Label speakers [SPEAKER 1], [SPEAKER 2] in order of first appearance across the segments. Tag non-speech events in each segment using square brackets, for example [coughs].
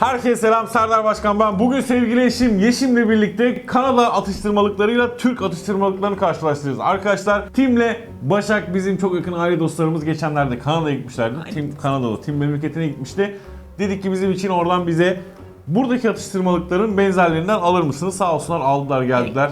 [SPEAKER 1] Herkese selam Serdar Başkan ben. Bugün sevgili eşim Yeşim'le birlikte Kanada atıştırmalıklarıyla Türk atıştırmalıklarını karşılaştırıyoruz. Arkadaşlar Tim'le Başak bizim çok yakın aile dostlarımız geçenlerde Kanada'ya gitmişlerdi. Tim Kanadalı, Tim memleketine gitmişti. Dedik ki bizim için oradan bize buradaki atıştırmalıkların benzerlerinden alır mısınız? Sağ olsunlar aldılar geldiler.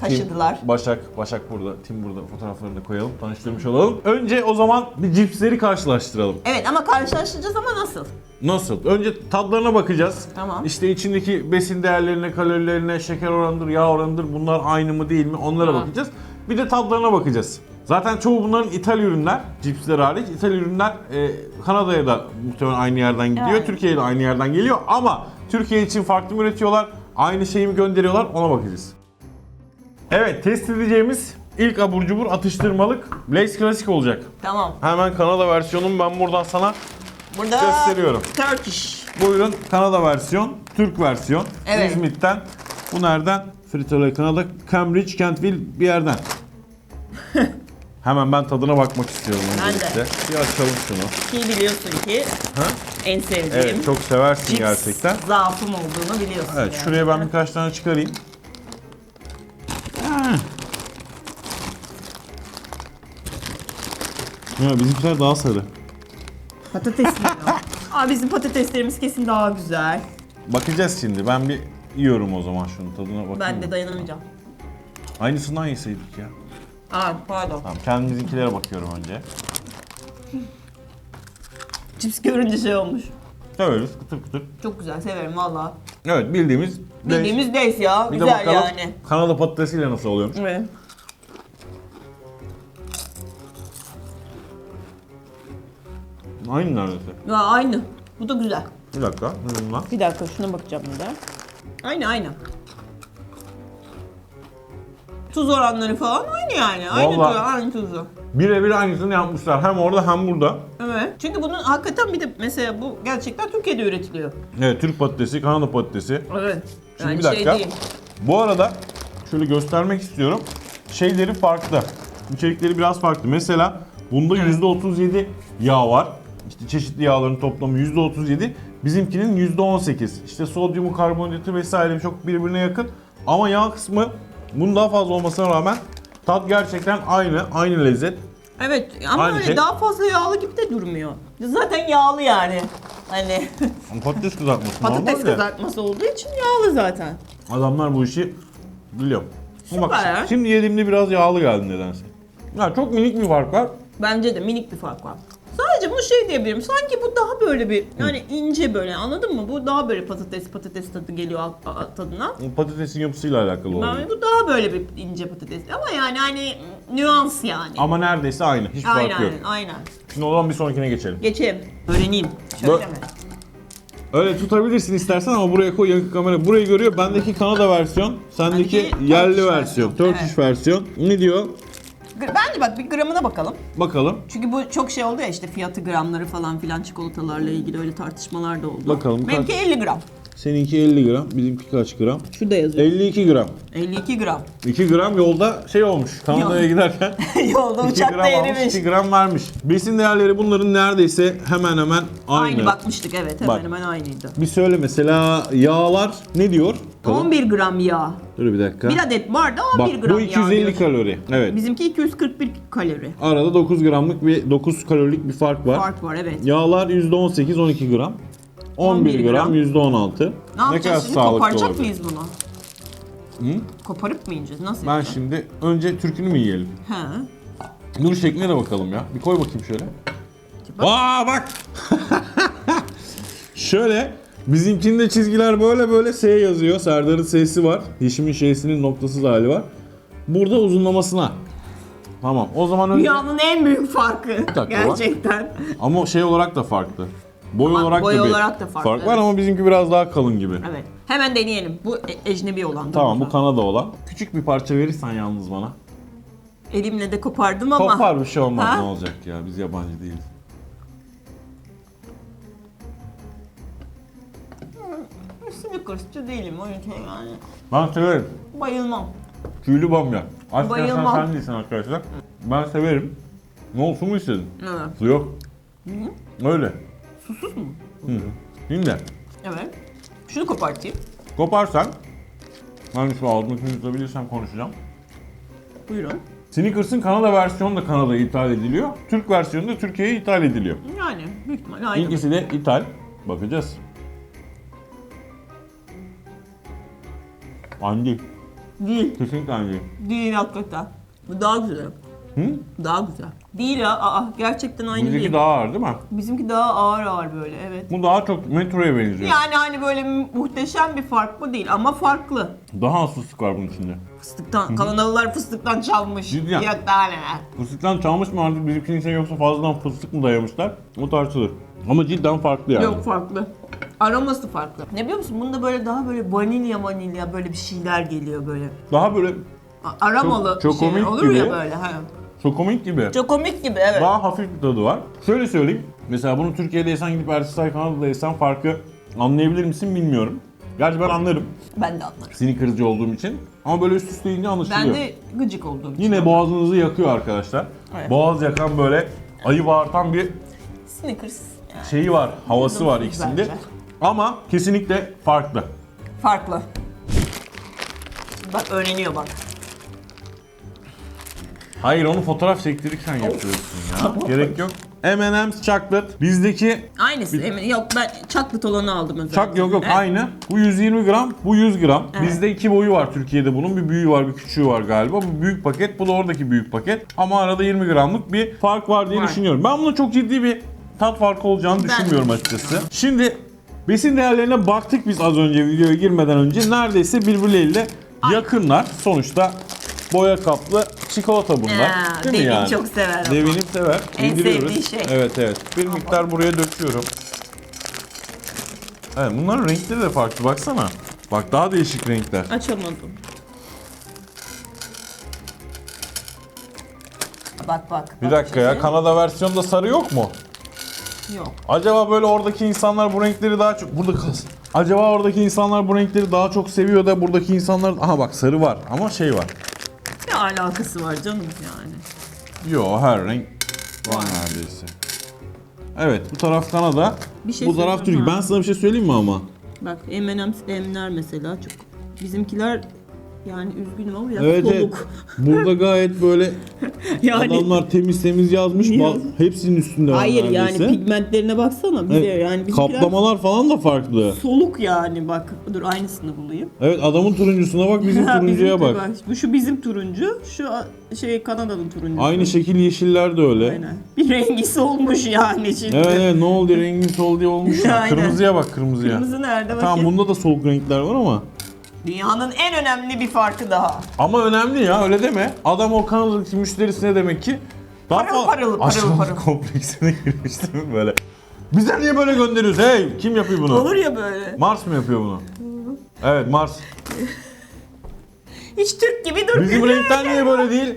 [SPEAKER 2] Taşıdılar.
[SPEAKER 1] Tim, Başak, Başak burada, Tim burada fotoğraflarını da koyalım, tanıştırmış olalım. Önce o zaman bir cipsleri karşılaştıralım.
[SPEAKER 2] Evet ama karşılaştıracağız ama nasıl?
[SPEAKER 1] Nasıl? Önce tadlarına bakacağız.
[SPEAKER 2] Tamam.
[SPEAKER 1] İşte içindeki besin değerlerine, kalorilerine, şeker oranıdır, yağ oranıdır bunlar aynı mı değil mi onlara
[SPEAKER 2] Tamam.
[SPEAKER 1] bakacağız. Bir de tadlarına bakacağız. Zaten çoğu bunların ithal ürünler, cipsler hariç. İthal ürünler e, Kanada'ya da muhtemelen aynı yerden gidiyor,
[SPEAKER 2] Evet.
[SPEAKER 1] Türkiye'ye de aynı yerden geliyor. Ama Türkiye için farklı mı üretiyorlar, aynı şeyi mi gönderiyorlar ona bakacağız. Evet, test edeceğimiz ilk abur cubur atıştırmalık Lay's Classic olacak.
[SPEAKER 2] Tamam.
[SPEAKER 1] Hemen Kanada versiyonum ben buradan sana
[SPEAKER 2] Burada
[SPEAKER 1] Gösteriyorum.
[SPEAKER 2] Turkish.
[SPEAKER 1] Buyurun Kanada versiyon, Türk versiyon.
[SPEAKER 2] Evet.
[SPEAKER 1] İzmit'ten. Bu nereden? Frito-Lay Kanada, Cambridge, Kentville bir yerden. [laughs] Hemen ben tadına bakmak istiyorum
[SPEAKER 2] Ben de.
[SPEAKER 1] öncelikle. Bir açalım şunu.
[SPEAKER 2] Ki biliyorsun ki
[SPEAKER 1] Ha?
[SPEAKER 2] en sevdiğim
[SPEAKER 1] Evet çok seversin
[SPEAKER 2] cips
[SPEAKER 1] gerçekten.
[SPEAKER 2] zaafım olduğunu biliyorsun.
[SPEAKER 1] Evet
[SPEAKER 2] yani.
[SPEAKER 1] şuraya ben birkaç tane çıkarayım. Ha. Ya bizimkiler daha sarı.
[SPEAKER 2] Patates mi ya? [laughs] Aa bizim patateslerimiz kesin daha güzel.
[SPEAKER 1] Bakacağız şimdi. Ben bir yiyorum o zaman şunun tadına bakayım.
[SPEAKER 2] Ben de dayanamayacağım.
[SPEAKER 1] Aynısından yeseydik ya.
[SPEAKER 2] Aa pardon.
[SPEAKER 1] Tamam kendimizinkilere bakıyorum önce.
[SPEAKER 2] Cips görünce şey olmuş.
[SPEAKER 1] Severiz kıtır kıtır.
[SPEAKER 2] Çok güzel severim valla.
[SPEAKER 1] Evet bildiğimiz
[SPEAKER 2] Bildiğimiz Lays ya.
[SPEAKER 1] Bir de
[SPEAKER 2] güzel
[SPEAKER 1] bakalım
[SPEAKER 2] yani.
[SPEAKER 1] Kanada patatesiyle nasıl oluyormuş.
[SPEAKER 2] Evet.
[SPEAKER 1] Aynı neredeyse.
[SPEAKER 2] Ya aynı. Bu da güzel.
[SPEAKER 1] Bir dakika. ne bunlar?
[SPEAKER 2] Bir dakika şuna bakacağım bir de. Aynı aynı. Tuz oranları falan aynı yani. Aynı
[SPEAKER 1] Vallahi-
[SPEAKER 2] tuz, aynı tuzu.
[SPEAKER 1] Birebir aynısını yapmışlar. Hem orada hem burada.
[SPEAKER 2] Evet. Çünkü bunun hakikaten bir de mesela bu gerçekten Türkiye'de üretiliyor.
[SPEAKER 1] Evet Türk patatesi, Kanada patatesi.
[SPEAKER 2] Evet.
[SPEAKER 1] Şimdi
[SPEAKER 2] Yani
[SPEAKER 1] bir dakika.
[SPEAKER 2] şey değil.
[SPEAKER 1] Bu arada şöyle göstermek istiyorum. Şeyleri farklı. İçerikleri biraz farklı. Mesela bunda %37 yağ var. İşte çeşitli yağların toplamı %37. Bizimkinin %18. İşte sodyumu, karbonhidratı vesaire çok birbirine yakın. Ama yağ kısmı bunun daha fazla olmasına rağmen tat gerçekten aynı. Aynı lezzet.
[SPEAKER 2] Evet ama
[SPEAKER 1] Aynı
[SPEAKER 2] öyle
[SPEAKER 1] şey.
[SPEAKER 2] daha fazla yağlı gibi de durmuyor. Zaten yağlı yani. Hani
[SPEAKER 1] Ama Patates kızartması [laughs]
[SPEAKER 2] patates
[SPEAKER 1] normal de.
[SPEAKER 2] kızartması olduğu için yağlı zaten.
[SPEAKER 1] Adamlar bu işi biliyor. Ama
[SPEAKER 2] Süper ya.
[SPEAKER 1] Bak, şimdi yediğimde biraz yağlı geldi nedense. Ya çok minik bir fark var.
[SPEAKER 2] Bence de minik bir fark var. Sadece bu şey diyebilirim. Sanki bu daha böyle bir yani ince böyle anladın mı? Bu daha böyle patates patates tadı geliyor alt- a- tadına.
[SPEAKER 1] Patatesin yapısıyla alakalı olabilir.
[SPEAKER 2] Yani bu daha böyle bir ince patates. Ama yani hani nüans yani.
[SPEAKER 1] Ama neredeyse aynı. Hiç
[SPEAKER 2] aynen
[SPEAKER 1] farkı yok.
[SPEAKER 2] aynen.
[SPEAKER 1] Şimdi o zaman bir sonrakine geçelim.
[SPEAKER 2] Geçelim. Öğreneyim. Şöyle
[SPEAKER 1] Bö-
[SPEAKER 2] mi?
[SPEAKER 1] Öyle tutabilirsin istersen ama buraya koy yakın kamera. Burayı görüyor. Bendeki Kanada versiyon, sendeki
[SPEAKER 2] Bendeki
[SPEAKER 1] yerli
[SPEAKER 2] Turkish
[SPEAKER 1] versiyon.
[SPEAKER 2] versiyon,
[SPEAKER 1] Turkish
[SPEAKER 2] evet.
[SPEAKER 1] versiyon. Ne diyor?
[SPEAKER 2] Bence bak bir gramına bakalım.
[SPEAKER 1] Bakalım.
[SPEAKER 2] Çünkü bu çok şey oldu ya işte fiyatı gramları falan filan çikolatalarla ilgili öyle tartışmalar da oldu.
[SPEAKER 1] Bakalım kaç-
[SPEAKER 2] Benimki 50 gram.
[SPEAKER 1] Seninki 50 gram, bizimki kaç gram?
[SPEAKER 2] Şurada yazıyor.
[SPEAKER 1] 52 gram.
[SPEAKER 2] 52 gram.
[SPEAKER 1] 2 gram yolda şey olmuş. Kanada'ya giderken [laughs]
[SPEAKER 2] Yolda
[SPEAKER 1] 2
[SPEAKER 2] uçakta
[SPEAKER 1] gram almış,
[SPEAKER 2] erimiş.
[SPEAKER 1] 2 gram vermiş. Besin değerleri bunların neredeyse hemen hemen aynı.
[SPEAKER 2] Aynı bakmıştık evet hemen
[SPEAKER 1] Bak.
[SPEAKER 2] hemen aynıydı.
[SPEAKER 1] Bir söyle mesela yağlar ne diyor? Bakalım.
[SPEAKER 2] 11 gram yağ.
[SPEAKER 1] Dur bir dakika.
[SPEAKER 2] Bir adet barda 11
[SPEAKER 1] Bak
[SPEAKER 2] gram
[SPEAKER 1] bu
[SPEAKER 2] yağ
[SPEAKER 1] 250
[SPEAKER 2] diyor.
[SPEAKER 1] kalori. Evet.
[SPEAKER 2] Bizimki 241 kalori.
[SPEAKER 1] Arada 9 gramlık bir 9 kalorilik bir fark var.
[SPEAKER 2] Fark var evet.
[SPEAKER 1] Yağlar %18 12 gram. 11
[SPEAKER 2] 11
[SPEAKER 1] gram
[SPEAKER 2] gram.
[SPEAKER 1] %16.
[SPEAKER 2] Ne yapacağız şimdi? Koparacak
[SPEAKER 1] olabilir?
[SPEAKER 2] mıyız bunu?
[SPEAKER 1] Hı?
[SPEAKER 2] Koparıp mı yiyeceğiz? Nasıl
[SPEAKER 1] Ben
[SPEAKER 2] yapacağız?
[SPEAKER 1] şimdi önce türkünü mü yiyelim?
[SPEAKER 2] He.
[SPEAKER 1] Nur şekline de bakalım ya. Bir koy bakayım şöyle.
[SPEAKER 2] Bak.
[SPEAKER 1] Aa bak. [laughs] şöyle bizimkinde çizgiler böyle böyle S yazıyor. Serdar'ın S'si var. Yeşim'in Ş'sinin noktasız hali var. Burada uzunlamasına. Tamam. O zaman önce
[SPEAKER 2] Dünyanın en büyük farkı.
[SPEAKER 1] dakika,
[SPEAKER 2] Gerçekten.
[SPEAKER 1] ama şey olarak da farklı. Boy
[SPEAKER 2] Ama
[SPEAKER 1] olarak
[SPEAKER 2] boy
[SPEAKER 1] da bir
[SPEAKER 2] olarak da farklı,
[SPEAKER 1] fark var
[SPEAKER 2] evet.
[SPEAKER 1] ama bizimki biraz daha kalın gibi.
[SPEAKER 2] Evet. Hemen deneyelim. Bu e- ecnebi olan. değil
[SPEAKER 1] Tamam
[SPEAKER 2] mi?
[SPEAKER 1] bu Kanada olan. Küçük bir parça verirsen yalnız bana.
[SPEAKER 2] Elimle de kopardım ama.
[SPEAKER 1] Kopar bir şey olmaz
[SPEAKER 2] Ha?
[SPEAKER 1] ne olacak ya biz yabancı değiliz.
[SPEAKER 2] Snickers'çı değilim o yüzden yani.
[SPEAKER 1] Ben severim.
[SPEAKER 2] Bayılmam.
[SPEAKER 1] Tüylü bamya. Aç
[SPEAKER 2] Bayılmam.
[SPEAKER 1] sen değilsin arkadaşlar. Ben severim. Ne olsun mu istedin?
[SPEAKER 2] Evet.
[SPEAKER 1] Su yok. Öyle.
[SPEAKER 2] Susuz mu?
[SPEAKER 1] Hı. Şimdi
[SPEAKER 2] Evet. Şunu kopartayım.
[SPEAKER 1] Koparsan, ben şu altındakini tutabilirsem konuşacağım.
[SPEAKER 2] Buyurun.
[SPEAKER 1] Snickers'ın Kanada versiyonu da Kanada'ya ithal ediliyor. Türk versiyonu da Türkiye'ye ithal ediliyor.
[SPEAKER 2] Yani büyük ihtimalle aynı.
[SPEAKER 1] İkisi de ithal. Bakacağız. Aynı değil.
[SPEAKER 2] Değil.
[SPEAKER 1] Kesinlikle aynı değil.
[SPEAKER 2] Değil hakikaten. Bu daha güzel.
[SPEAKER 1] Hı?
[SPEAKER 2] Daha güzel. Değil ya. Aa, gerçekten aynı
[SPEAKER 1] Bizdeki
[SPEAKER 2] değil.
[SPEAKER 1] daha ağır değil mi?
[SPEAKER 2] Bizimki daha ağır ağır böyle evet.
[SPEAKER 1] Bu daha çok metroya benziyor.
[SPEAKER 2] Yani hani böyle muhteşem bir fark mı değil ama farklı.
[SPEAKER 1] Daha az fıstık var bunun içinde.
[SPEAKER 2] Fıstıktan, Kanadalılar fıstıktan çalmış.
[SPEAKER 1] Ciddi.
[SPEAKER 2] Yok daha neler.
[SPEAKER 1] Fıstıktan çalmış mı artık bizimkinin içine yoksa fazladan fıstık mı dayamışlar? O tartışılır. Ama cidden farklı yani.
[SPEAKER 2] Yok farklı. Aroması farklı. Ne biliyor musun? Bunda böyle daha böyle vanilya vanilya böyle bir şeyler geliyor böyle.
[SPEAKER 1] Daha böyle
[SPEAKER 2] A- Aromalı
[SPEAKER 1] Çok-
[SPEAKER 2] bir şey
[SPEAKER 1] çokomik
[SPEAKER 2] olur ya
[SPEAKER 1] gibi.
[SPEAKER 2] böyle. Ha.
[SPEAKER 1] çokomik gibi.
[SPEAKER 2] Çok komik gibi evet.
[SPEAKER 1] Daha hafif bir tadı var. Şöyle söyleyeyim. Mesela bunu Türkiye'de yesen gidip Ertesi Kanada'da yesen farkı anlayabilir misin bilmiyorum. Gerçi ben anlarım.
[SPEAKER 2] Ben de anlarım.
[SPEAKER 1] Snickers'cı olduğum için. Ama böyle üst üste yiyince anlaşılıyor.
[SPEAKER 2] Ben de gıcık olduğum için.
[SPEAKER 1] Yine boğazınızı yakıyor arkadaşlar.
[SPEAKER 2] Evet.
[SPEAKER 1] Boğaz yakan böyle ayı bağırtan bir
[SPEAKER 2] Snickers yani.
[SPEAKER 1] şeyi var, havası var
[SPEAKER 2] Güzel
[SPEAKER 1] ikisinde. Ama kesinlikle farklı.
[SPEAKER 2] Farklı. Bak öğreniyor bak.
[SPEAKER 1] Hayır onu fotoğraf çektirirken yapıyorsun ya. [laughs] Gerek yok. M&M's chocolate bizdeki
[SPEAKER 2] Aynısı emin. Yok ben chocolate olanı aldım özellikle.
[SPEAKER 1] Çak yok yok
[SPEAKER 2] Evet.
[SPEAKER 1] aynı. Bu 120 gram, bu 100 gram.
[SPEAKER 2] Evet.
[SPEAKER 1] Bizde iki boyu var Türkiye'de bunun. Bir büyüğü var, bir küçüğü var galiba. Bu büyük paket, bu da oradaki büyük paket. Ama arada 20 gramlık bir fark var diye
[SPEAKER 2] Var.
[SPEAKER 1] düşünüyorum. Ben bunun çok ciddi bir tat farkı olacağını
[SPEAKER 2] Ben-
[SPEAKER 1] düşünmüyorum açıkçası. Şimdi besin değerlerine baktık biz az önce videoya girmeden önce. Neredeyse birbirleriyle yakınlar. Sonuçta boya kaplı çikolata bunlar.
[SPEAKER 2] Ya,
[SPEAKER 1] Değil mi yani?
[SPEAKER 2] çok sever ama.
[SPEAKER 1] Devinim sever.
[SPEAKER 2] En sevdiği şey.
[SPEAKER 1] Evet evet. Bir miktar buraya döküyorum. Evet bunların renkleri de farklı baksana. Bak daha değişik renkler.
[SPEAKER 2] Açamadım. Bak bak.
[SPEAKER 1] Bir
[SPEAKER 2] bak
[SPEAKER 1] dakika ya. Kanada versiyonda sarı yok mu?
[SPEAKER 2] Yok.
[SPEAKER 1] Acaba böyle oradaki insanlar bu renkleri daha çok... Burada kalsın. Acaba oradaki insanlar bu renkleri daha çok seviyor da buradaki insanlar... Aha bak sarı var ama şey var.
[SPEAKER 2] Ne alakası var canım yani.
[SPEAKER 1] Yo her renk var neredeyse. Evet bu taraf Kanada.
[SPEAKER 2] Bir şey
[SPEAKER 1] bu taraf Türkiye.
[SPEAKER 2] ha.
[SPEAKER 1] Ben sana bir şey söyleyeyim mi ama?
[SPEAKER 2] Bak M&M's M'ler mesela çok. Bizimkiler yani üzgünüm ama biraz
[SPEAKER 1] Evet evet.
[SPEAKER 2] soluk. [laughs]
[SPEAKER 1] Burada gayet böyle [laughs]
[SPEAKER 2] Yani
[SPEAKER 1] adamlar temiz temiz yazmış.
[SPEAKER 2] Yaz.
[SPEAKER 1] Bal, hepsinin üstünde var
[SPEAKER 2] hayır yani
[SPEAKER 1] neredeyse.
[SPEAKER 2] pigmentlerine baksana bize
[SPEAKER 1] Evet,
[SPEAKER 2] yani bizimkiler
[SPEAKER 1] Kaplamalar falan da farklı.
[SPEAKER 2] soluk yani bak. Dur aynısını bulayım.
[SPEAKER 1] Evet adamın turuncusuna bak bizim [laughs] turuncuya bak.
[SPEAKER 2] Bu şu bizim turuncu, şu şey Kanada'nın turuncusu.
[SPEAKER 1] Aynı şekil yeşiller de öyle.
[SPEAKER 2] Aynen. Bir rengisi olmuş yani şimdi.
[SPEAKER 1] Evet evet ne oldu rengi sol diye olmuş ya. Kırmızıya bak kırmızıya.
[SPEAKER 2] Kırmızı nerede bakayım?
[SPEAKER 1] Tamam bunda da soluk renkler var ama.
[SPEAKER 2] Dünyanın en önemli bir farkı daha.
[SPEAKER 1] Ama önemli ya öyle deme. Adam o kanaldaki müşterisine demek ki daha
[SPEAKER 2] Parıl parıl, parıl
[SPEAKER 1] aşağılık
[SPEAKER 2] parıl.
[SPEAKER 1] kompleksine [laughs] girmiş değil mi böyle? Bize niye böyle gönderiyorsun? Hey kim yapıyor bunu?
[SPEAKER 2] Olur ya böyle.
[SPEAKER 1] Mars mı yapıyor bunu? Evet Mars.
[SPEAKER 2] Hiç Türk gibi durmuyor.
[SPEAKER 1] Bizim renkten niye böyle değil?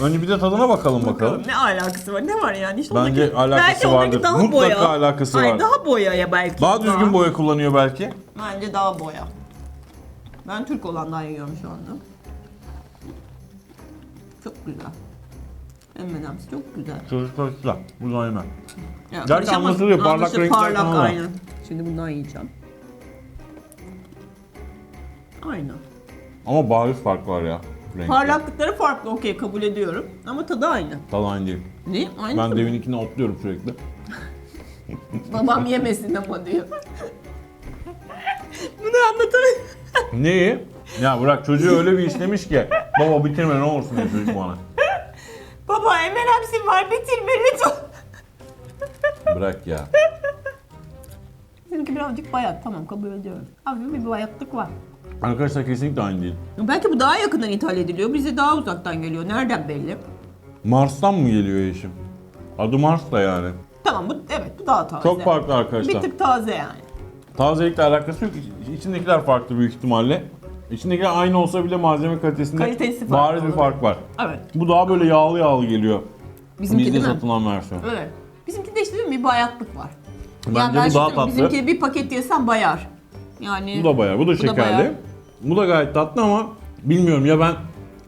[SPEAKER 1] Önce bir de tadına bakalım bakalım.
[SPEAKER 2] Ne alakası var? Ne var yani? İşte
[SPEAKER 1] Bence
[SPEAKER 2] ondaki-
[SPEAKER 1] alakası
[SPEAKER 2] belki ondaki
[SPEAKER 1] vardır.
[SPEAKER 2] Daha
[SPEAKER 1] Mutlaka
[SPEAKER 2] boya.
[SPEAKER 1] alakası
[SPEAKER 2] Hayır,
[SPEAKER 1] var.
[SPEAKER 2] daha boyaya belki.
[SPEAKER 1] Daha düzgün boya kullanıyor belki.
[SPEAKER 2] Bence daha boya. Ben Türk olandan yiyorum şu anda. Çok güzel. M&M's çok güzel.
[SPEAKER 1] Çocuklar güzel. Buradan yeme.
[SPEAKER 2] Ya,
[SPEAKER 1] Gerçi
[SPEAKER 2] karışamaz.
[SPEAKER 1] parlak renkler
[SPEAKER 2] parlak,
[SPEAKER 1] falan var.
[SPEAKER 2] aynen. Şimdi bundan yiyeceğim. Aynen.
[SPEAKER 1] Ama bariz fark var ya. Renkte.
[SPEAKER 2] Parlaklıkları farklı okey kabul ediyorum. Ama tadı aynı.
[SPEAKER 1] Tadı aynı değil.
[SPEAKER 2] Ne? Aynı
[SPEAKER 1] Ben
[SPEAKER 2] mı?
[SPEAKER 1] devininkine otluyorum sürekli.
[SPEAKER 2] Babam yemesin ama diyor. [laughs] Bunu anlatamıyorum.
[SPEAKER 1] Neyi? Ya bırak çocuğu öyle bir işlemiş ki. Baba bitirme ne olursun diyor çocuk bana.
[SPEAKER 2] Baba M&M'sin var bitirme lütfen.
[SPEAKER 1] Bırak ya.
[SPEAKER 2] Bizimki birazcık bayat tamam kabul ediyorum. Hafif bir bayatlık var.
[SPEAKER 1] Arkadaşlar kesinlikle aynı değil.
[SPEAKER 2] Belki bu daha yakından ithal ediliyor. Bize daha uzaktan geliyor. Nereden belli?
[SPEAKER 1] Mars'tan mı geliyor yeşim? Adı Mars da yani.
[SPEAKER 2] Tamam bu evet bu daha taze.
[SPEAKER 1] Çok farklı
[SPEAKER 2] Bir
[SPEAKER 1] arkadaşlar.
[SPEAKER 2] tık taze yani.
[SPEAKER 1] Tazelikle alakası yok. İç- İçindekiler farklı büyük ihtimalle. İçindekiler aynı olsa bile malzeme kalitesinde
[SPEAKER 2] Kalitesi farklı
[SPEAKER 1] bariz bir fark var.
[SPEAKER 2] Evet.
[SPEAKER 1] Bu daha böyle yağlı yağlı geliyor.
[SPEAKER 2] Bizimki
[SPEAKER 1] Bizde
[SPEAKER 2] değil mi?
[SPEAKER 1] satılan versiyon.
[SPEAKER 2] Evet. Bizimki de işte değil mi? Bir bayatlık var.
[SPEAKER 1] Bence
[SPEAKER 2] ben
[SPEAKER 1] bu daha tatlı.
[SPEAKER 2] Bizimki bir paket yesem bayar. Yani
[SPEAKER 1] Bu da bayağı, bu da şekerli.
[SPEAKER 2] bayar.
[SPEAKER 1] Bu da gayet tatlı ama bilmiyorum ya ben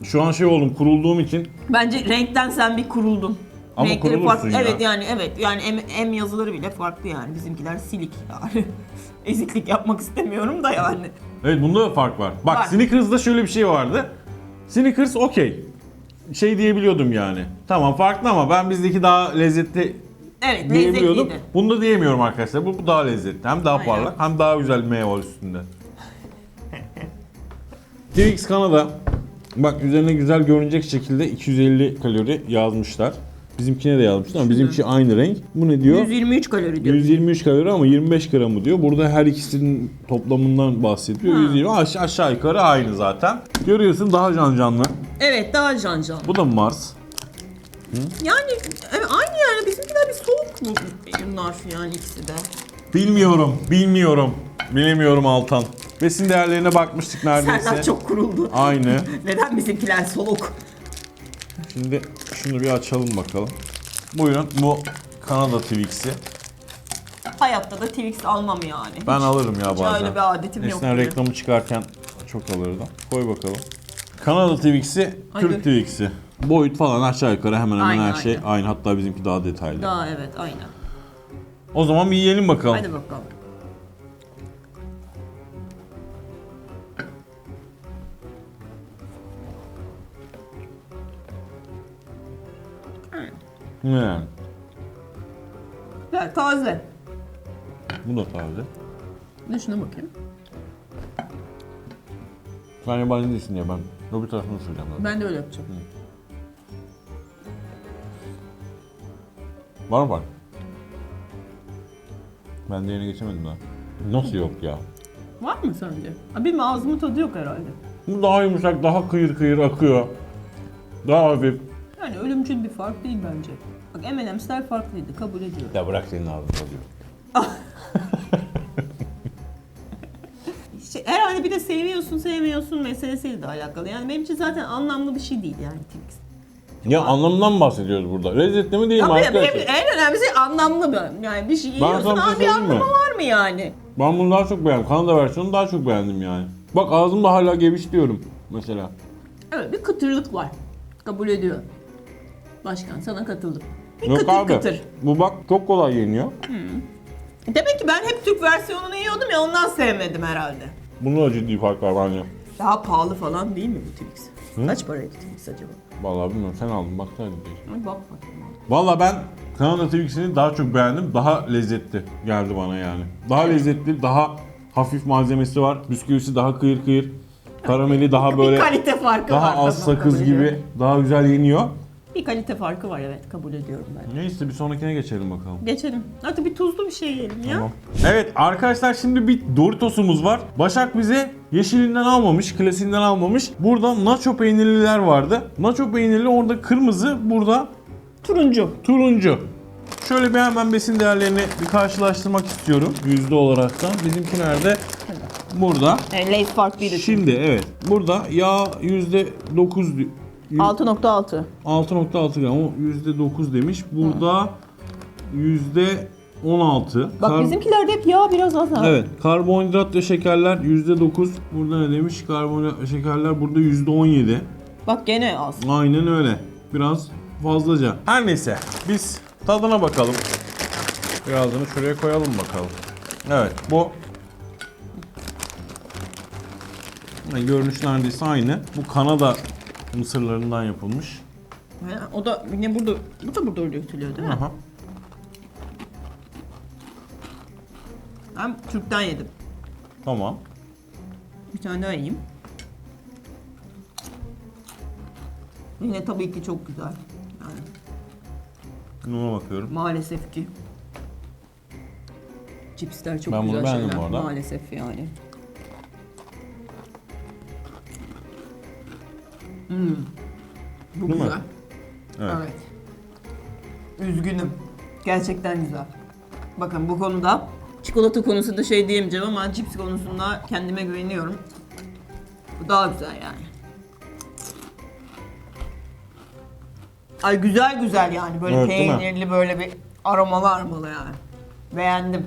[SPEAKER 1] şu an şey oldum kurulduğum için
[SPEAKER 2] bence renkten sen bir kuruldun.
[SPEAKER 1] Ama
[SPEAKER 2] Renkleri
[SPEAKER 1] kurulursun
[SPEAKER 2] farklı.
[SPEAKER 1] ya.
[SPEAKER 2] Evet yani evet yani M, M yazıları bile farklı yani. Bizimkiler silik yani. [laughs] Eziklik yapmak istemiyorum da yani.
[SPEAKER 1] Evet bunda da fark var. Bak
[SPEAKER 2] Var.
[SPEAKER 1] Snickers'da şöyle bir şey vardı. Snickers okey. Şey diyebiliyordum yani. Tamam farklı ama ben bizdeki daha lezzetli
[SPEAKER 2] Evet
[SPEAKER 1] diyebiliyordum.
[SPEAKER 2] lezzetliydi.
[SPEAKER 1] Bunda diyemiyorum arkadaşlar. Bu, bu daha lezzetli. Hem daha
[SPEAKER 2] Aynen.
[SPEAKER 1] parlak hem daha güzel bir meyve var üstünde. [laughs] Twix Kanada. Bak üzerine güzel görünecek şekilde 250 kalori yazmışlar. Bizimkine de yazmışlar ama bizimki aynı renk. Bu ne diyor?
[SPEAKER 2] 123 kalori diyor.
[SPEAKER 1] 123 kalori ama 25 gramı diyor. Burada her ikisinin toplamından bahsediyor.
[SPEAKER 2] Ha.
[SPEAKER 1] 120 aşağı, aşağı yukarı aynı zaten. Görüyorsun daha can canlı.
[SPEAKER 2] Evet daha can can.
[SPEAKER 1] Bu da Mars.
[SPEAKER 2] Yani aynı yani bizimkiler bir soğuk mu bunlar yani ikisi de.
[SPEAKER 1] Bilmiyorum, bilmiyorum. Bilemiyorum Altan. Besin değerlerine bakmıştık neredeyse.
[SPEAKER 2] Serdar çok kuruldu.
[SPEAKER 1] Aynı. [laughs]
[SPEAKER 2] Neden bizimkiler soğuk?
[SPEAKER 1] Şimdi şunu bir açalım bakalım. Buyurun bu Kanada Twix'i.
[SPEAKER 2] Hayatta da Twix almam yani.
[SPEAKER 1] Ben alırım ya
[SPEAKER 2] Hiç
[SPEAKER 1] bazen.
[SPEAKER 2] öyle bir adetim yok.
[SPEAKER 1] Eskiden
[SPEAKER 2] benim.
[SPEAKER 1] reklamı çıkarken çok alırdım. Koy bakalım. Kanada Twix'i, Türk. Twix'i. Boyut falan aşağı yukarı hemen hemen
[SPEAKER 2] Aynı,
[SPEAKER 1] her şey
[SPEAKER 2] aynı.
[SPEAKER 1] aynı. Hatta bizimki daha detaylı.
[SPEAKER 2] Daha evet aynen.
[SPEAKER 1] O zaman bir yiyelim bakalım.
[SPEAKER 2] Hadi bakalım.
[SPEAKER 1] Ne?
[SPEAKER 2] Güzel, taze.
[SPEAKER 1] Bu da taze.
[SPEAKER 2] De şuna bakayım.
[SPEAKER 1] Sen yabancı değilsin diye ben öbür tarafını söyleyeceğim. zaten.
[SPEAKER 2] Ben de öyle yapacağım.
[SPEAKER 1] Var mı bak? Ben de yeni geçemedim daha. Nasıl yok ya?
[SPEAKER 2] Var mı sence? Ha, Benim ağzımın tadı yok herhalde.
[SPEAKER 1] Bu daha yumuşak, daha kıyır kıyır akıyor. Daha hafif.
[SPEAKER 2] Yani ölümcül bir fark değil bence. Bak M&M'sler farklıydı kabul ediyorum.
[SPEAKER 1] Ya bırak senin ağzını tadıyor. [laughs]
[SPEAKER 2] Şey, herhalde bir de seviyorsun sevmiyorsun meselesiyle de alakalı. Yani benim için zaten anlamlı bir şey değil yani Twix.
[SPEAKER 1] Ya anlamından bahsediyoruz burada. Lezzetli mi değil mi
[SPEAKER 2] Ama
[SPEAKER 1] arkadaşlar?
[SPEAKER 2] en önemlisi anlamlı bir. Yani bir şey yiyorsun
[SPEAKER 1] bir şey
[SPEAKER 2] abi bir
[SPEAKER 1] mi?
[SPEAKER 2] anlamı var mı yani?
[SPEAKER 1] Ben bunu daha çok beğendim. Kanada versiyonunu daha çok beğendim yani. Bak ağzımda hala geviş diyorum mesela.
[SPEAKER 2] Evet bir kıtırlık var. Kabul ediyor. Başkan sana katıldım. Bir
[SPEAKER 1] Yok
[SPEAKER 2] kıtır
[SPEAKER 1] abi.
[SPEAKER 2] kıtır.
[SPEAKER 1] Bu bak çok kolay yeniyor.
[SPEAKER 2] Demek ki ben hep Türk versiyonunu yiyordum ya ondan sevmedim herhalde.
[SPEAKER 1] Bunda da ciddi fark var bence.
[SPEAKER 2] Daha pahalı falan değil mi bu Twix? Kaç paraydı Twix acaba?
[SPEAKER 1] Vallahi bilmiyorum sen aldın baksaydın diye.
[SPEAKER 2] Ay bak bakayım.
[SPEAKER 1] Valla ben Kanada Twix'ini daha çok beğendim. Daha lezzetli geldi bana yani. Daha lezzetli, daha hafif malzemesi var. Bisküvisi daha kıyır kıyır. Karameli daha böyle
[SPEAKER 2] bir kalite farkı
[SPEAKER 1] daha
[SPEAKER 2] var.
[SPEAKER 1] az
[SPEAKER 2] tamam,
[SPEAKER 1] sakız
[SPEAKER 2] kabul
[SPEAKER 1] gibi daha güzel yeniyor.
[SPEAKER 2] Bir kalite farkı var evet kabul ediyorum ben.
[SPEAKER 1] Neyse bir sonrakine geçelim bakalım.
[SPEAKER 2] Geçelim. Hadi bir tuzlu bir şey yiyelim ya.
[SPEAKER 1] Tamam. Evet arkadaşlar şimdi bir Doritos'umuz var. Başak bize yeşilinden almamış, klasiğinden almamış. Burada nacho peynirliler vardı. Nacho peynirli orada kırmızı, burada
[SPEAKER 2] Turuncu.
[SPEAKER 1] turuncu. Şöyle bir hemen besin değerlerini bir karşılaştırmak istiyorum yüzde olaraktan. Bizimki nerede? Burada.
[SPEAKER 2] Yani Lay's farklıydı.
[SPEAKER 1] Şimdi evet. Burada yağ yüzde 9 di-
[SPEAKER 2] 6.6.
[SPEAKER 1] 6.6 gram o yüzde 9 demiş. Burada yüzde 16.
[SPEAKER 2] Bak
[SPEAKER 1] Kar-
[SPEAKER 2] bizimkilerde hep yağ biraz az ha.
[SPEAKER 1] Evet. Karbonhidrat ve şekerler %9. Burada ne demiş? Karbonhidrat ve şekerler burada %17.
[SPEAKER 2] Bak gene az.
[SPEAKER 1] Aynen öyle. Biraz fazlaca. Her neyse. Biz tadına bakalım. Birazını şuraya koyalım bakalım. Evet. Bu Yani görünüş neredeyse aynı. Bu Kanada mısırlarından yapılmış.
[SPEAKER 2] Ha, o da yine burada, bu da burada üretiliyor değil mi?
[SPEAKER 1] Aha.
[SPEAKER 2] Ben Türk'ten yedim.
[SPEAKER 1] Tamam.
[SPEAKER 2] Bir tane daha yiyeyim. Yine tabii ki çok güzel. Yani
[SPEAKER 1] Buna bakıyorum.
[SPEAKER 2] maalesef ki. Cipsler çok
[SPEAKER 1] Ben bunu
[SPEAKER 2] güzel
[SPEAKER 1] beğendim
[SPEAKER 2] şeyler.
[SPEAKER 1] bu arada.
[SPEAKER 2] Maalesef yani. Hmm. Bu
[SPEAKER 1] Değil mi?
[SPEAKER 2] güzel.
[SPEAKER 1] Evet.
[SPEAKER 2] Evet. Üzgünüm. Gerçekten güzel. Bakın bu konuda çikolata konusunda şey diyemeyeceğim ama cips konusunda kendime güveniyorum. Bu daha güzel yani. Ay güzel güzel yani böyle
[SPEAKER 1] Evet,
[SPEAKER 2] peynirli böyle bir aromalı aromalı yani. Beğendim.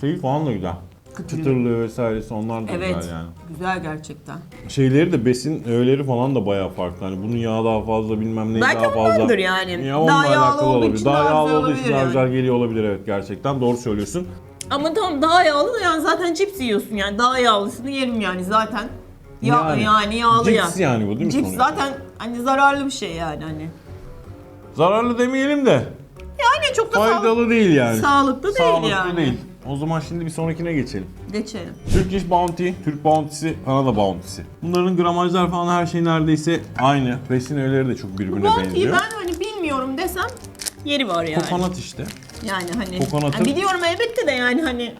[SPEAKER 1] Şeyi falan da güzel.
[SPEAKER 2] Çıtırlı.
[SPEAKER 1] çıtırlığı vesairesi onlar da
[SPEAKER 2] Evet.
[SPEAKER 1] güzel yani.
[SPEAKER 2] Güzel gerçekten.
[SPEAKER 1] Şeyleri de besin öğeleri falan da bayağı farklı. Hani bunun yağı daha fazla bilmem ne
[SPEAKER 2] Belki
[SPEAKER 1] daha fazla.
[SPEAKER 2] ondandır yani.
[SPEAKER 1] Ya
[SPEAKER 2] Daha
[SPEAKER 1] onunla
[SPEAKER 2] yağlı
[SPEAKER 1] alakalı
[SPEAKER 2] olduğu
[SPEAKER 1] olabilir.
[SPEAKER 2] için
[SPEAKER 1] Daha
[SPEAKER 2] daha
[SPEAKER 1] yağlı
[SPEAKER 2] güzel
[SPEAKER 1] olduğu için
[SPEAKER 2] olabilir
[SPEAKER 1] daha
[SPEAKER 2] yani.
[SPEAKER 1] güzel geliyor olabilir evet gerçekten. Doğru söylüyorsun.
[SPEAKER 2] Ama tamam daha yağlı da yani zaten cips yiyorsun yani daha yağlısını yerim yani zaten. Ya,
[SPEAKER 1] Yani.
[SPEAKER 2] yani, yağlı ya.
[SPEAKER 1] Cips yani bu değil mi
[SPEAKER 2] Cips
[SPEAKER 1] sonuçta?
[SPEAKER 2] zaten hani zararlı bir şey yani hani.
[SPEAKER 1] Zararlı demeyelim de
[SPEAKER 2] Yani çok da sağlıklı,
[SPEAKER 1] faydalı değil yani.
[SPEAKER 2] sağlıklı değil
[SPEAKER 1] Sağlıklı
[SPEAKER 2] yani.
[SPEAKER 1] değil. O zaman şimdi bir sonrakine geçelim.
[SPEAKER 2] Geçelim.
[SPEAKER 1] Turkish Bounty, Türk Bounty'si, Kanada Bounty'si. Bunların gramajlar falan her şey neredeyse aynı. Besin öğeleri de çok birbirine
[SPEAKER 2] Bounty'yi
[SPEAKER 1] benziyor.
[SPEAKER 2] ben hani bilmiyorum desem yeri var yani.
[SPEAKER 1] Kokonat işte.
[SPEAKER 2] Yani hani
[SPEAKER 1] Kokonatın-
[SPEAKER 2] yani biliyorum elbette de yani hani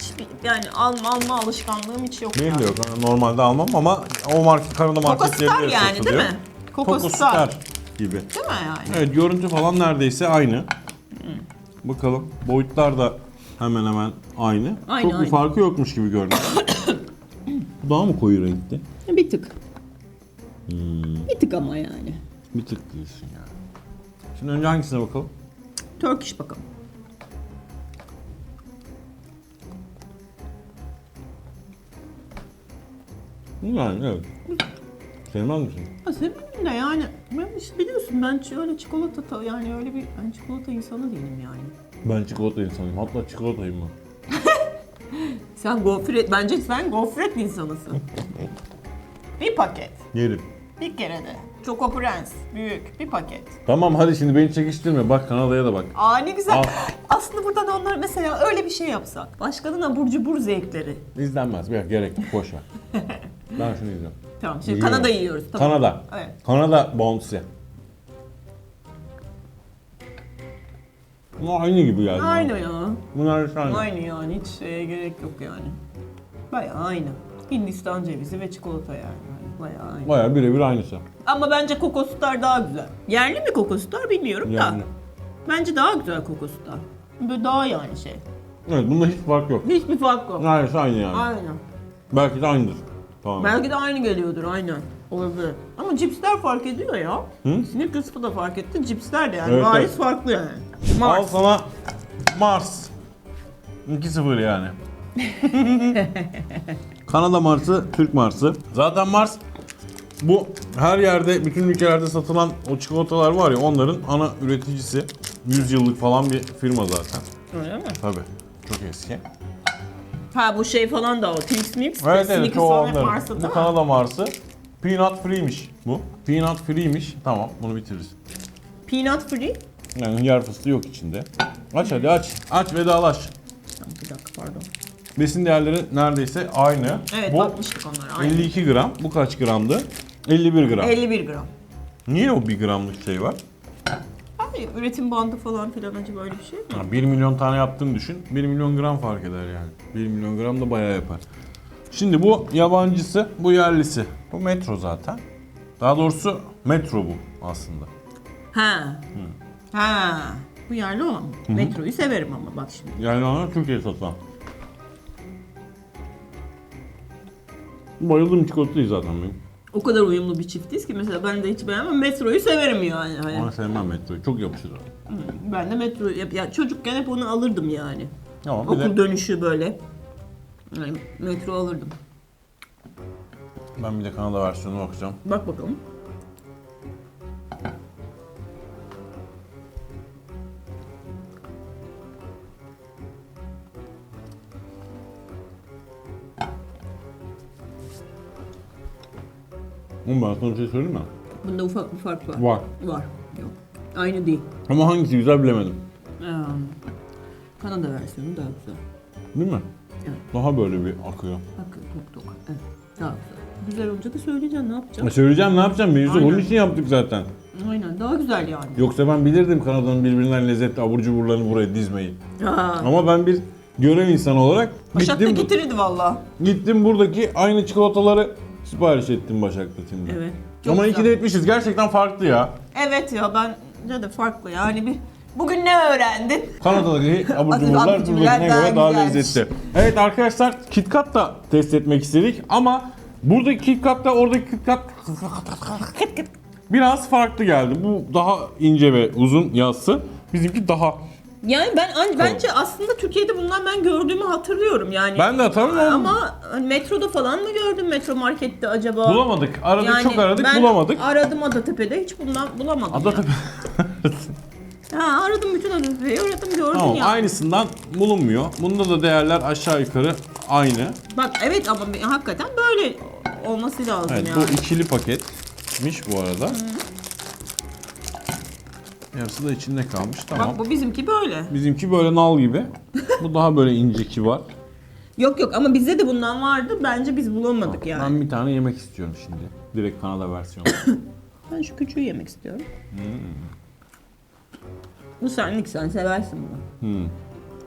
[SPEAKER 2] hiçbir- yani alma alma alışkanlığım hiç yok.
[SPEAKER 1] Benim
[SPEAKER 2] yani.
[SPEAKER 1] de yok. Yani Normalde almam ama o market Kanada marketlerinde
[SPEAKER 2] Star
[SPEAKER 1] de
[SPEAKER 2] yani
[SPEAKER 1] satılıyor.
[SPEAKER 2] değil mi? Coco,
[SPEAKER 1] Coco
[SPEAKER 2] Star.
[SPEAKER 1] Star gibi.
[SPEAKER 2] Değil mi yani?
[SPEAKER 1] Evet görüntü falan neredeyse aynı. Bakalım boyutlar da hemen hemen aynı.
[SPEAKER 2] Aynı,
[SPEAKER 1] Çok bir
[SPEAKER 2] aynı.
[SPEAKER 1] farkı yokmuş gibi görünüyor. Bu [coughs] daha mı koyu renkli?
[SPEAKER 2] Bir tık.
[SPEAKER 1] Hmm.
[SPEAKER 2] Bir tık ama yani.
[SPEAKER 1] Bir tık değilsin yani. Şimdi önce hangisine bakalım?
[SPEAKER 2] Turkish bakalım.
[SPEAKER 1] Yani evet. Sevmez misin?
[SPEAKER 2] Ha severim de yani. Ben işte biliyorsun ben ç- öyle çikolata ta- yani öyle bir ben çikolata insanı değilim yani.
[SPEAKER 1] Ben çikolata insanıyım. Hatta çikolatayım ben. [laughs]
[SPEAKER 2] Sen gofret, bence sen gofret insanısın. [laughs] bir paket.
[SPEAKER 1] Yerim.
[SPEAKER 2] Bir kere de. Choco Prens. Büyük. Bir paket.
[SPEAKER 1] Tamam hadi şimdi beni çekiştirme. Bak Kanada'ya da bak.
[SPEAKER 2] Aa ne güzel.
[SPEAKER 1] Al.
[SPEAKER 2] Aslında burada da onlar mesela öyle bir şey yapsak. Başkanın abur cubur zevkleri.
[SPEAKER 1] İzlenmez. Bir gerek yok. Boş ver. [laughs] ben şunu izliyorum.
[SPEAKER 2] Tamam şimdi
[SPEAKER 1] Yiyorum.
[SPEAKER 2] Kanada yiyoruz. Tamam.
[SPEAKER 1] Kanada.
[SPEAKER 2] Evet.
[SPEAKER 1] Kanada Bounty'si. Bunlar aynı gibi geldi.
[SPEAKER 2] Aynı ya.
[SPEAKER 1] Bunlar aynı.
[SPEAKER 2] Aynı yani. Hiç şeye gerek yok yani. Bayağı aynı. Hindistan cevizi ve çikolata yani. Yani Bayağı aynı.
[SPEAKER 1] Bayağı birebir aynısı.
[SPEAKER 2] Ama bence Coco Star daha güzel. Yerli mi Coco Star bilmiyorum
[SPEAKER 1] Yani.
[SPEAKER 2] da. Bence daha güzel Coco Star. Böyle daha yani şey.
[SPEAKER 1] Evet bunda hiç fark yok.
[SPEAKER 2] Hiçbir fark yok.
[SPEAKER 1] Aynısı aynı yani.
[SPEAKER 2] Aynen.
[SPEAKER 1] Belki de aynıdır. Tamam.
[SPEAKER 2] Belki de aynı geliyordur aynen. Olabilir. Ama cipsler fark ediyor ya.
[SPEAKER 1] Hı?
[SPEAKER 2] Snickers'ı da fark etti. Cipsler de yani
[SPEAKER 1] Evet,
[SPEAKER 2] bariz
[SPEAKER 1] evet.
[SPEAKER 2] farklı yani.
[SPEAKER 1] Al
[SPEAKER 2] Mars.
[SPEAKER 1] sana Mars. 2-0 yani. [laughs] Kanada Mars'ı, Türk Mars'ı. Zaten Mars bu her yerde, bütün ülkelerde satılan o çikolatalar var ya onların ana üreticisi. 100 yıllık falan bir firma zaten.
[SPEAKER 2] Öyle mi?
[SPEAKER 1] Tabii. Çok eski.
[SPEAKER 2] Ha bu şey falan da o. Twix Mix.
[SPEAKER 1] Evet evet çoğu onların. Bu? Kanada Mars'ı. Peanut free'miş bu. Peanut free'miş. Tamam bunu bitiririz.
[SPEAKER 2] Peanut free.
[SPEAKER 1] Yani hıyar fıstığı yok içinde. Aç hadi aç. Aç vedalaş.
[SPEAKER 2] Bir dakika pardon.
[SPEAKER 1] Besin değerleri neredeyse aynı.
[SPEAKER 2] Evet
[SPEAKER 1] bu
[SPEAKER 2] bakmıştık onlara. Aynı.
[SPEAKER 1] 52 gram. Bu kaç gramdı? 51 gram.
[SPEAKER 2] 51 gram.
[SPEAKER 1] Niye o 1 gramlık şey var?
[SPEAKER 2] Abi üretim bandı falan filan acaba öyle bir şey mi?
[SPEAKER 1] Ha, 1 milyon tane yaptığını düşün. 1 milyon gram fark eder yani. 1 milyon gram da bayağı yapar. Şimdi bu yabancısı, bu yerlisi. Bu metro zaten. Daha doğrusu metro bu aslında.
[SPEAKER 2] Ha. Ha. Bu yerli olan mı? Metroyu severim ama bak şimdi.
[SPEAKER 1] Yani ona Türkiye'de satılan. Bayıldım çikolatayı zaten benim.
[SPEAKER 2] O kadar uyumlu bir çiftiz ki mesela ben de hiç beğenmem. Metroyu severim yani. Hani.
[SPEAKER 1] Ama sevmem metroyu. Çok yapışır. o.
[SPEAKER 2] Ben de metro ya, ya çocukken hep onu alırdım yani.
[SPEAKER 1] Ama bir
[SPEAKER 2] Okul
[SPEAKER 1] de,
[SPEAKER 2] dönüşü böyle. Yani metro alırdım.
[SPEAKER 1] ben bir de Kanada versiyonuna bakacağım.
[SPEAKER 2] Bak bakalım.
[SPEAKER 1] Oğlum ben sana bir şey söyleyeyim mi?
[SPEAKER 2] Bunda ufak bir fark var.
[SPEAKER 1] Var.
[SPEAKER 2] Var. Yok. Aynı değil.
[SPEAKER 1] Ama hangisi güzel bilemedim.
[SPEAKER 2] Ee, Kanada versiyonu daha güzel.
[SPEAKER 1] Değil mi?
[SPEAKER 2] Evet.
[SPEAKER 1] Daha böyle bir akıyor.
[SPEAKER 2] Bak tok tok. Evet. Daha güzel. Güzel olunca da söyleyeceksin ne
[SPEAKER 1] E
[SPEAKER 2] yapacaksın?
[SPEAKER 1] söyleyeceğim ne yapacağım? Mevzu
[SPEAKER 2] Aynen.
[SPEAKER 1] bunun için yaptık zaten.
[SPEAKER 2] Aynen daha güzel yani.
[SPEAKER 1] Yoksa ben bilirdim Kanada'nın birbirinden lezzetli abur cuburlarını buraya dizmeyi.
[SPEAKER 2] Ha.
[SPEAKER 1] Ama ben bir görev insanı olarak
[SPEAKER 2] Başak da
[SPEAKER 1] gittim,
[SPEAKER 2] getirirdi valla.
[SPEAKER 1] gittim buradaki aynı çikolataları sipariş ettim Başak'ta.
[SPEAKER 2] Evet. Çok
[SPEAKER 1] Ama
[SPEAKER 2] güzel.
[SPEAKER 1] de etmişiz. Gerçekten farklı ya.
[SPEAKER 2] Evet ya bence de farklı yani bir bugün ne öğrendin?
[SPEAKER 1] Kanada'daki [laughs] abur
[SPEAKER 2] Abur
[SPEAKER 1] cuburlar
[SPEAKER 2] cuburlar
[SPEAKER 1] buradakine
[SPEAKER 2] daha
[SPEAKER 1] göre daha
[SPEAKER 2] güzelmiş.
[SPEAKER 1] lezzetli. Evet arkadaşlar KitKat da test etmek istedik ama buradaki KitKat da oradaki KitKat biraz farklı geldi. Bu daha ince ve uzun yazsı. Bizimki daha
[SPEAKER 2] Yani ben an- bence aslında Türkiye'de bundan ben gördüğümü hatırlıyorum yani.
[SPEAKER 1] Ben de hatırlamıyorum.
[SPEAKER 2] Ama hani metroda falan mı gördüm metro markette acaba?
[SPEAKER 1] Bulamadık. Aradık
[SPEAKER 2] Yani
[SPEAKER 1] çok aradık
[SPEAKER 2] ben
[SPEAKER 1] bulamadık.
[SPEAKER 2] aradım Adatepe'de hiç bundan bulamadım.
[SPEAKER 1] Adatepe.
[SPEAKER 2] ya. [laughs] Ha aradım bütün Adatepe'yi aradım gördüm
[SPEAKER 1] Tamam
[SPEAKER 2] ya.
[SPEAKER 1] aynısından bulunmuyor. Bunda da değerler aşağı yukarı aynı.
[SPEAKER 2] Bak evet ama hakikaten böyle olması lazım
[SPEAKER 1] Evet
[SPEAKER 2] yani.
[SPEAKER 1] bu ikili paketmiş bu arada. Yarısı da içinde kalmış tamam.
[SPEAKER 2] Bak bu bizimki böyle.
[SPEAKER 1] Bizimki böyle nal gibi. Bu daha böyle inceki var.
[SPEAKER 2] Yok yok ama bizde de bundan vardı. Bence biz bulamadık yani.
[SPEAKER 1] Ben bir tane yemek istiyorum şimdi. Direkt Kanada versiyonu. [coughs]
[SPEAKER 2] Ben şu küçüğü yemek istiyorum. Bu senlik sen seversin bunu.
[SPEAKER 1] hmm.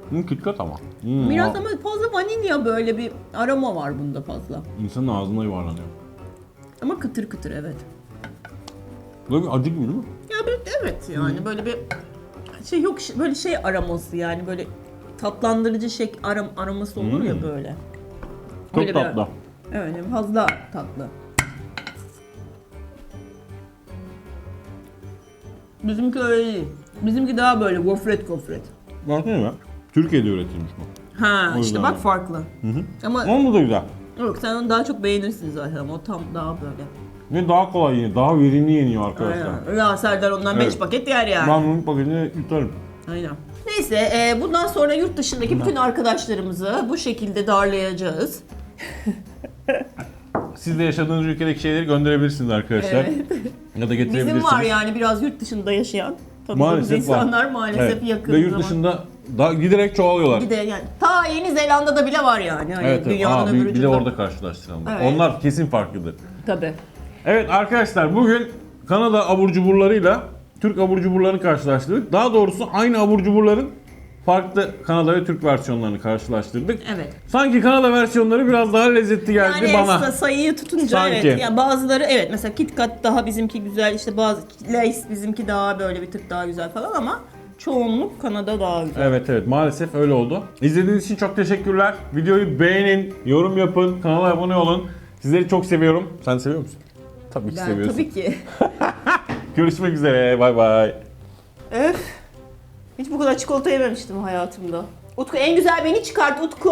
[SPEAKER 1] Hmm, KitKat ama. Hmm,
[SPEAKER 2] Biraz ama fazla vanilya böyle bir aroma var bunda fazla.
[SPEAKER 1] İnsanın ağzına yuvarlanıyor.
[SPEAKER 2] Ama kıtır kıtır evet.
[SPEAKER 1] Böyle bir acı gibi değil mi?
[SPEAKER 2] Böyle evet yani böyle bir şey yok böyle şey aroması yani böyle tatlandırıcı şey aram aroması olur ya böyle.
[SPEAKER 1] Çok
[SPEAKER 2] Öyle bir-
[SPEAKER 1] tatlı.
[SPEAKER 2] Evet fazla tatlı. Bizimki öyle değil. Bizimki daha böyle gofret gofret.
[SPEAKER 1] Baksana ya. Türkiye'de üretilmiş bu.
[SPEAKER 2] Ha
[SPEAKER 1] O
[SPEAKER 2] işte
[SPEAKER 1] yüzden
[SPEAKER 2] bak
[SPEAKER 1] de.
[SPEAKER 2] farklı. Ama
[SPEAKER 1] Ama bu da güzel.
[SPEAKER 2] yok sen onu daha çok beğenirsin zaten ama o tam daha böyle.
[SPEAKER 1] Ve daha kolay yeniyor. Daha verimli yeniyor arkadaşlar.
[SPEAKER 2] Aynen. Ya Serdar ondan 5
[SPEAKER 1] Evet.
[SPEAKER 2] paket yer yani.
[SPEAKER 1] Ben bunun paketini yutarım.
[SPEAKER 2] Aynen. Neyse e, bundan sonra yurt dışındaki bütün arkadaşlarımızı bu şekilde darlayacağız. [laughs]
[SPEAKER 1] Siz de yaşadığınız ülkedeki şeyleri gönderebilirsiniz arkadaşlar.
[SPEAKER 2] Evet.
[SPEAKER 1] Ya da getirebilirsiniz.
[SPEAKER 2] Bizim var yani biraz yurt dışında yaşayan tanıdığımız
[SPEAKER 1] Maalesef
[SPEAKER 2] insanlar
[SPEAKER 1] var.
[SPEAKER 2] maalesef
[SPEAKER 1] Evet.
[SPEAKER 2] yakın
[SPEAKER 1] Ve yurt
[SPEAKER 2] zaman.
[SPEAKER 1] dışında da giderek çoğalıyorlar.
[SPEAKER 2] Bir de yani ta Yeni Zelanda'da bile var yani. Hani
[SPEAKER 1] Evet, evet.
[SPEAKER 2] dünyanın
[SPEAKER 1] Aa,
[SPEAKER 2] öbür
[SPEAKER 1] bir, bir de
[SPEAKER 2] ucunda.
[SPEAKER 1] orada karşılaştıralım.
[SPEAKER 2] Evet.
[SPEAKER 1] Onlar kesin farklıdır.
[SPEAKER 2] Tabii.
[SPEAKER 1] Evet arkadaşlar bugün Kanada abur cuburlarıyla Türk abur cuburlarını karşılaştırdık. Daha doğrusu aynı abur cuburların farklı Kanada ve Türk versiyonlarını karşılaştırdık.
[SPEAKER 2] Evet.
[SPEAKER 1] Sanki Kanada versiyonları biraz daha lezzetli geldi
[SPEAKER 2] Yani
[SPEAKER 1] bana.
[SPEAKER 2] sa- sayıyı tutunca
[SPEAKER 1] Sanki.
[SPEAKER 2] evet. Yani bazıları evet mesela KitKat daha bizimki güzel işte bazı Lace bizimki daha böyle bir tık daha güzel falan ama çoğunluk Kanada daha güzel.
[SPEAKER 1] Evet evet maalesef öyle oldu. İzlediğiniz için çok teşekkürler. Videoyu beğenin, yorum yapın, kanala abone olun. Sizleri çok seviyorum. Sen seviyor musun? Tabii ki
[SPEAKER 2] Ben
[SPEAKER 1] seviyorsun.
[SPEAKER 2] tabii ki. [laughs]
[SPEAKER 1] Görüşmek üzere. Bay bay.
[SPEAKER 2] Öf. Hiç bu kadar çikolata yememiştim hayatımda. Utku en güzel beni çıkart Utku.